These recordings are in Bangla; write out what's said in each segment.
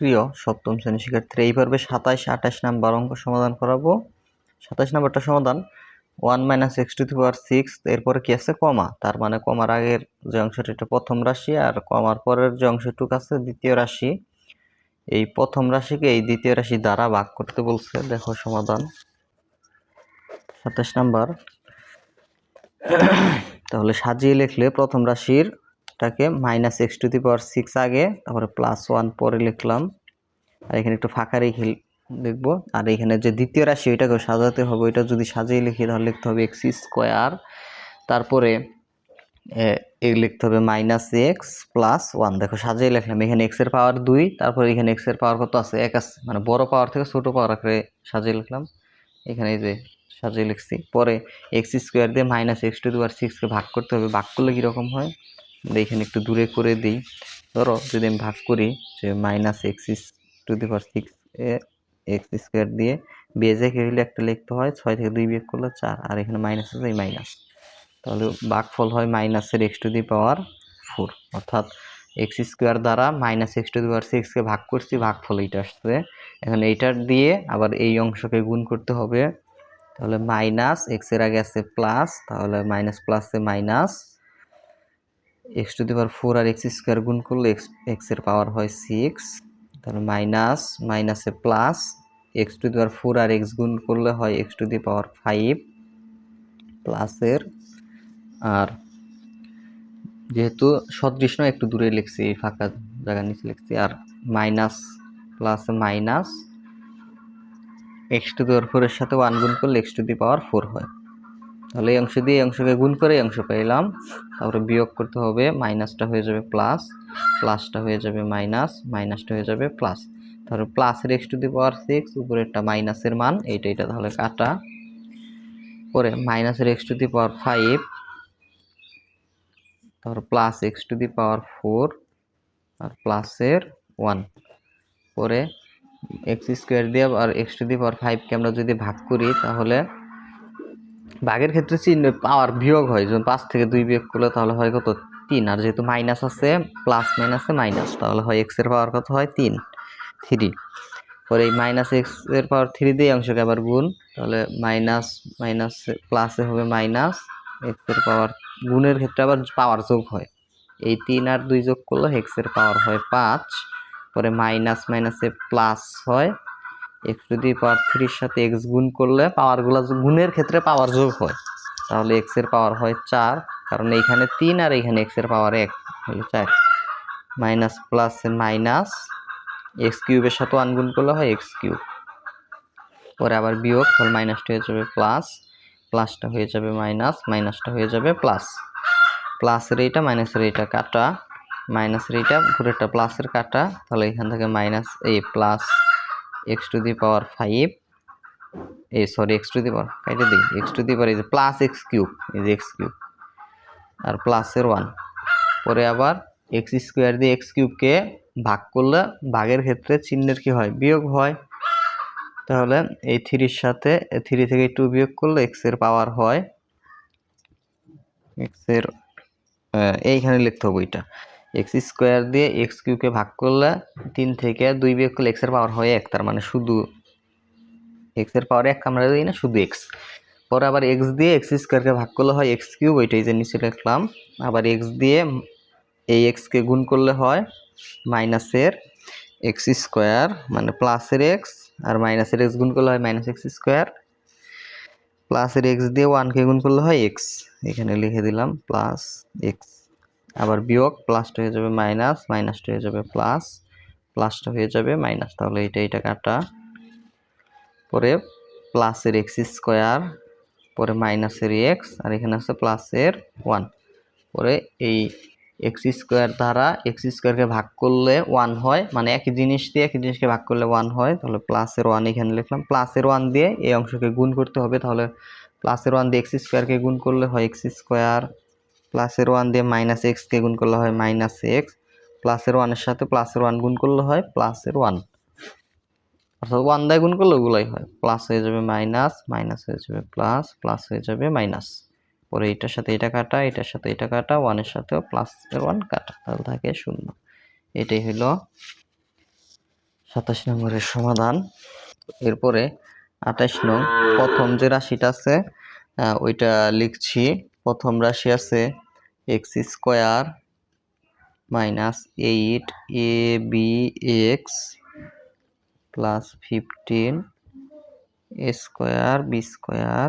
প্রিয় সপ্তম শ্রেণির শিক্ষার্থীরা এই পর্বে সাতাইশ আঠাশ নাম্বার অঙ্ক সমাধান করাবো। সাতাইশ নাম্বারটা সমাধান। One minus X to power six, এরপরে কি আছে? কমা। তার মানে কমার আগের যে অংশটা, এটা প্রথম রাশি, আর কমার পরের যে অংশটুকু আছে, দ্বিতীয় রাশি। এই প্রথম রাশিকে এই দ্বিতীয় রাশি দ্বারা ভাগ করতে বলছে। দেখো সমাধান। সাতাশ নাম্বার। তাহলে সাজিয়ে লিখলে প্রথম রাশির টাকে minus X to the power six আগে তারপরে প্লাস ওয়ান পরে লিখলাম। আর এখানে একটু ফাঁকা রেখে লিখব। আর এখানে যে দ্বিতীয় রাশি ওইটাকেও সাজাতে হবে। ওইটা যদি সাজিয়ে লিখি তাহলে লিখতে হবে এক্স স্কোয়ার তারপরে এ, লিখতে হবে মাইনাস এক্স প্লাস ওয়ান দেখো সাজিয়ে লিখলাম। এখানে এক্সের পাওয়ার দুই তারপরে এখানে এক্সের পাওয়ার কত আছে? এক আছে। মানে বড় পাওয়ার থেকে ছোটো পাওয়ার আকারে সাজিয়ে লিখলাম। এখানে এই যে সাজিয়ে লিখছি। পরে এক্স স্কোয়ার দিয়ে minus X to the power সিক্সকে ভাগ করতে হবে। ভাগ করলে কীরকম হয়? এখানে একটু দূরে করে দিই। ধরো, যদি আমি ভাগ করি যে minus X to the power six X square দিয়ে বেজে হইলে একটা লিখতে হয়, ছয় থেকে দুই বিয়োগ করলে চার, আর এখানে মাইনাস আছে এই মাইনাস তাহলে ভাগফল হয় মাইনাসের X to the power four অর্থাৎ এক্স স্কোয়ার দ্বারা minus X to the power সিক্সকে ভাগ করছি ভাগফল এইটা আসছে। এখন এইটার দিয়ে আবার এই অংশকে গুণ করতে হবে। তাহলে মাইনাস এক্সের আগে আছে প্লাস তাহলে মাইনাস প্লাসে minus X to the power four R X square গুণ করলে এক্স এক্সের পাওয়ার হয় সিক্স তাহলে মাইনাস মাইনাসে plus X to the power four R X গুণ করলে হয় X to the power five প্লাসের আর যেহেতু সদৃশ্য একটু দূরে লিখছি ফাঁকা জায়গা নিচে লিখছি, আর minus plus minus X to the power ফোরের সাথে ওয়ান গুণ করলে X to the power four হয়। তাহলে এই অংশ দিয়ে এই অংশকে গুণ করে এই অংশ পেলাম। তারপরে বিয়োগ করতে হবে, মাইনাসটা হয়ে যাবে প্লাস প্লাসটা হয়ে যাবে মাইনাস মাইনাসটা হয়ে যাবে প্লাস তাহলে প্লাসের X to the power six উপরেরটা মাইনাসের মান, এইটা এটা তাহলে কাটা। পরে মাইনাসের X to the power five তারপর plus X to the power four আর প্লাসের ওয়ান পরে এক্স স্কোয়ার দিয়ে আর এক্স টু দি পাওয়ার ফাইভকে আমরা যদি ভাগ করি, তাহলে ভাগের ক্ষেত্রে চিহ্ন পাওয়ার বিয়োগ হয়। যখন পাঁচ থেকে দুই বিয়োগ করলে তাহলে হয় কত? তিন। আর যেহেতু মাইনাস আছে প্লাস মাইনাসে মাইনাস তাহলে হয় এক্সের পাওয়ার কত হয়? তিন। থ্রি পরে এই মাইনাস এক্সের পাওয়ার থ্রি দিয়ে অংশকে আবার গুণ, তাহলে মাইনাস মাইনাস প্লাসে হবে মাইনাস এক্সের পাওয়ার গুণের ক্ষেত্রে আবার পাওয়ার যোগ হয়। এই তিন আর দুই যোগ করলে এক্সের পাওয়ার হয় পাঁচ। পরে মাইনাস মাইনাসে প্লাস হয় এক্স টু দি পাওয়ার থ্রির সাথে এক্স গুণ করলে পাওয়ারগুলো গুণের ক্ষেত্রে পাওয়ার যোগ হয়। তাহলে এক্সের পাওয়ার হয় চার, কারণ এইখানে তিন আর এইখানে এক্সের পাওয়ার এক হলো চার। মাইনাস প্লাসে মাইনাস এক্স কিউবের সাথে ওয়ান গুণ করলে হয় এক্স কিউব পরে আবার বিয়োগ, তাহলে মাইনাসটা হয়ে যাবে প্লাস প্লাসটা হয়ে যাবে মাইনাস মাইনাসটা হয়ে যাবে প্লাস প্লাসের এইটা মাইনাসের এইটা কাটা। মাইনাসের এইটা পুরোটা প্লাসের কাটা। তাহলে এখান থেকে মাইনাস এই plus X to the power five এই sorry X to the power কাইটে দিই এক্স টু দি পাওয়ার যে প্লাস এক্স কিউব এই এক্স কিউব আর প্লাসের ওয়ান পরে আবার এক্স স্কোয়ার দিয়ে এক্স কিউবকে ভাগ করলে ভাগের ক্ষেত্রে চিহ্নের কি হয়? বিয়োগ হয়। তাহলে এই থ্রির সাথে থ্রি থেকে টু বিয়োগ করলে এক্সের পাওয়ার হয়। এক্সের আহ, এইখানে লিখতে হবে এটা এক্স স্কোয়ার দিয়ে এক্স কিউকে ভাগ করলে তিন থেকে দুই বিয়োগ করলে এক্সের পাওয়ার হয় এক, তার মানে শুধু এক্সের পাওয়ার এক, আমরা দিই না, শুধু এক্স। পরে আবার এক্স দিয়ে এক্স স্কোয়ারকে ভাগ করলে হয় এক্স কিউব, ওইটাই যে নিচে লিখলাম। আবার এক্স দিয়ে এই এক্সকে গুণ করলে হয় মাইনাসের এক্স স্কোয়ার মানে প্লাসের এক্স, আর মাইনাসের এক্স গুণ করলে হয় মাইনাস এক্স স্কোয়ার। প্লাসের এক্স দিয়ে ওয়ানকে গুণ করলে হয় এক্স। এখানে লিখে দিলাম প্লাস এক্স আবার বিয়োগ প্লাসটা হয়ে যাবে মাইনাস মাইনাসটা হয়ে যাবে প্লাস প্লাসটা হয়ে যাবে মাইনাস তাহলে এটা এটা কাটা। পরে প্লাসের এক্স স্কোয়ার পরে মাইনাসের এক্স আর এখানে আছে প্লাসের ওয়ান পরে এই এক্স স্কোয়ার দ্বারা এক্স স্কোয়ারকে ভাগ করলে ওয়ান হয় মানে একই জিনিস দিয়ে একই জিনিসকে ভাগ করলে ওয়ান হয়। তাহলে প্লাসের ওয়ান এখানে লিখলাম। প্লাসের ওয়ান দিয়ে এই অংশকে গুণ করতে হবে। তাহলে প্লাসের ওয়ান দিয়ে এক্স স্কোয়ারকে গুণ করলে হয় এক্স স্কোয়ার প্লাসের ওয়ান দিয়ে মাইনাস এক্সকে গুণ করলে হয় মাইনাস এক্স। প্লাসের ওয়ানের সাথে প্লাসের ওয়ান গুণ করলে হয় প্লাসের ওয়ান। অর্থাৎ ওয়ান দিয়ে গুণ করলে ওগুলাই হয়। প্লাস হয়ে যাবে মাইনাস মাইনাস হয়ে যাবে প্লাস প্লাস হয়ে যাবে মাইনাস। পরে এটার সাথে এটা কাটা, এটার সাথে এটা কাটা, ওয়ানের সাথেও প্লাস ওয়ান কাটা। তাহলে থাকে শূন্য। এটাই হলো সাতাশ নম্বরের সমাধান। এরপরে আঠাশ নং প্রথম যে রাশিটা আছে ওইটা লিখছি। প্রথম রাশি আছে X square minus eight A B X plus fifteen A square B square.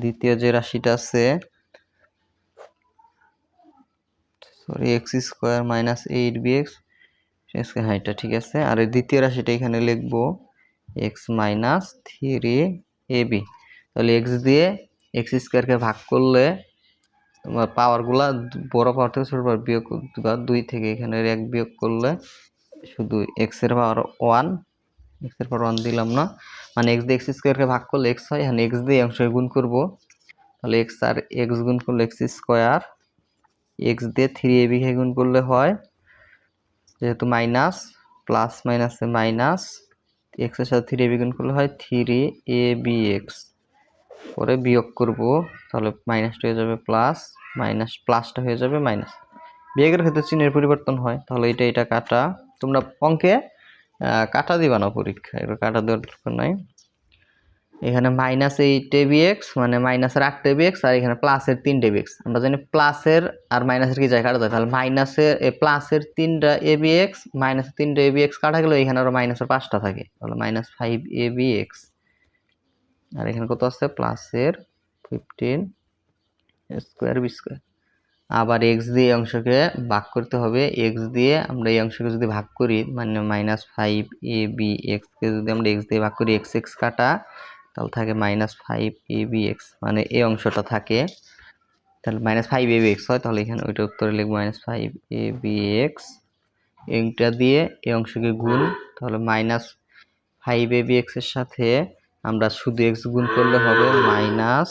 দ্বিতীয় যে রাশিটা আছে sorry X square minus eight B X হ্যাঁ এটা ঠিক আছে। আর দ্বিতীয় রাশিটা এখানে লিখব X minus three A B. তাহলে এক্স দিয়ে এক্স স্কোয়ারকে ভাগ করলে তোমার পাওয়ারগুলা বড় পাওয়ার থেকে ছোট পাওয়ার বিয়োগ দুই থেকে এখানে এক বিয়োগ করলে শুধু এক্সের পাওয়ার ওয়ান এক্সের পাওয়ার ওয়ান দিলাম না। মানে এক্স দিয়ে এক্স স্কোয়ারকে ভাগ করলে এক্স হয়, এখানে এক্স দিয়ে অংশ গুণ করব। তাহলে এক্স আর এক্স গুণ করলে এক্স স্কোয়ার এক্স দিয়ে থ্রি এ বিকে গুণ করলে হয়, যেহেতু মাইনাস প্লাস মাইনাসে মাইনাস এক্সের সাথে থ্রি এ বি গুণ করলে হয় থ্রি এ বি এক্স পরে বিয়োগ করব, তাহলে মাইনাসটা হয়ে যাবে প্লাস মাইনাস প্লাসটা হয়ে যাবে মাইনাস বিয়োগের ক্ষেত্রে চিহ্নের পরিবর্তন হয়, তাহলে এটা এটা কাটা। তোমরা অঙ্কে কাটা দিবা না পরীক্ষা এটা কাটা দেওয়ার দরকার নাই। এখানে মাইনাস এইট এক্স মানে মাইনাসের আট এক্স আর এখানে প্লাসের তিন এক্স আমরা জানি প্লাসের আর মাইনাসের কি যায়, কাটা যায়। তাহলে মাইনাসের প্লাসের তিনটা এক্স মাইনাসের তিনটা এক্স কাটা গেলে এখানে আরও মাইনাসের পাঁচটা থাকে। তাহলে মাইনাস ফাইভ এক্স আর এখানে কত আছে? প্লাসের ফিফটিন স্কোয়ার বি স্কোয়ার আবার এক্স দিয়ে অংশকে ভাগ করতে হবে। এক্স দিয়ে আমরা এই অংশকে যদি ভাগ করি মানে মাইনাস ফাইভ এ বি এক্সকে যদি আমরা এক্স দিয়ে ভাগ করি এক্স এক্স কাটা, তাহলে থাকে minus five A B X মানে এই অংশটা থাকে। তাহলে minus five A B X হয়, তাহলে এখানে ওইটা উত্তরে লিখব minus five A B X এইটা দিয়ে এই অংশকে গুণ, তাহলে মাইনাস ফাইভ এ বি এক্সের সাথে আমরা শুধু এক্স গুণ করলে হবে মাইনাস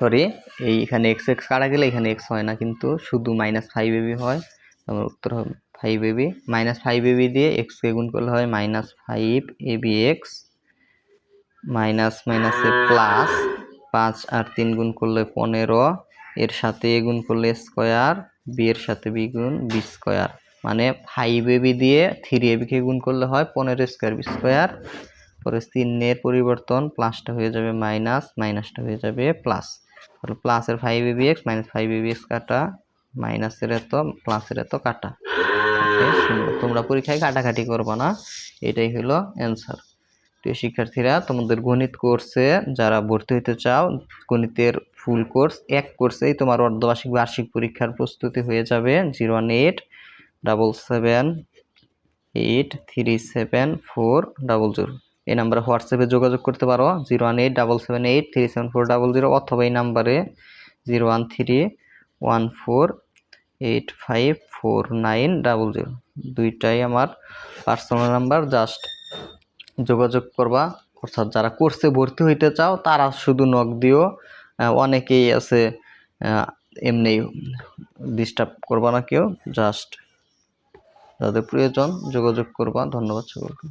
সরি এই এখানে এক্স এক্স কাটা গেলে এখানে এক্স হয় না, কিন্তু শুধু মাইনাস ফাইভ এবি হয়। আমার উত্তর হবে five A B minus five A B দিয়ে এক্সকে গুণ করলে হয় minus five A B X minus মাইনাসে প্লাস পাঁচ আর তিন গুণ করলে পনেরো, এর সাথে এ গুণ করলে স্কোয়ার বি এর সাথে বি গুণ বি স্কোয়ার মানে ফাইভ এবি দিয়ে থ্রি এবিকে গুণ করলে হয় পনেরো স্কোয়ার বি স্কোয়ার পরে চিহ্নের পরিবর্তন, প্লাসটা হয়ে যাবে মাইনাস, মাইনাসটা হয়ে যাবে প্লাস। তাহলে প্লাসের five A B X minus five A B X কাটা, মাইনাসের এত, প্লাসের এত কাটা। তোমরা পরীক্ষায় কাটাকাটি করবে না, এটাই হলো অ্যান্সার প্রিয় শিক্ষার্থীরা, তোমাদের গণিত কোর্সে যারা ভর্তি হতে চাও, গণিতের ফুল কোর্স এক কোর্সেই তোমার অর্ধবার্ষিক বার্ষিক পরীক্ষার প্রস্তুতি হয়ে যাবে। Zero one eight double seven eight three seven four double zero এই নাম্বারে হোয়াটসঅ্যাপে যোগাযোগ করতে পারো। Zero one eight, double seven eight, three seven four double zero অথবা এই নাম্বারে zero one three, one four, eight five, four nine, double zero. দুইটাই আমার পার্সোনাল নাম্বার, জাস্ট যোগাযোগ করবা। অর্থাৎ যারা কোর্সে ভর্তি হইতে চাও, তারা শুধু নক দিও। অনেকেই আছে এমনি ডিস্টার্ব করবা না কেউ। জাস্ট যাদের প্রয়োজন যোগাযোগ করবা। ধন্যবাদ সকলকে।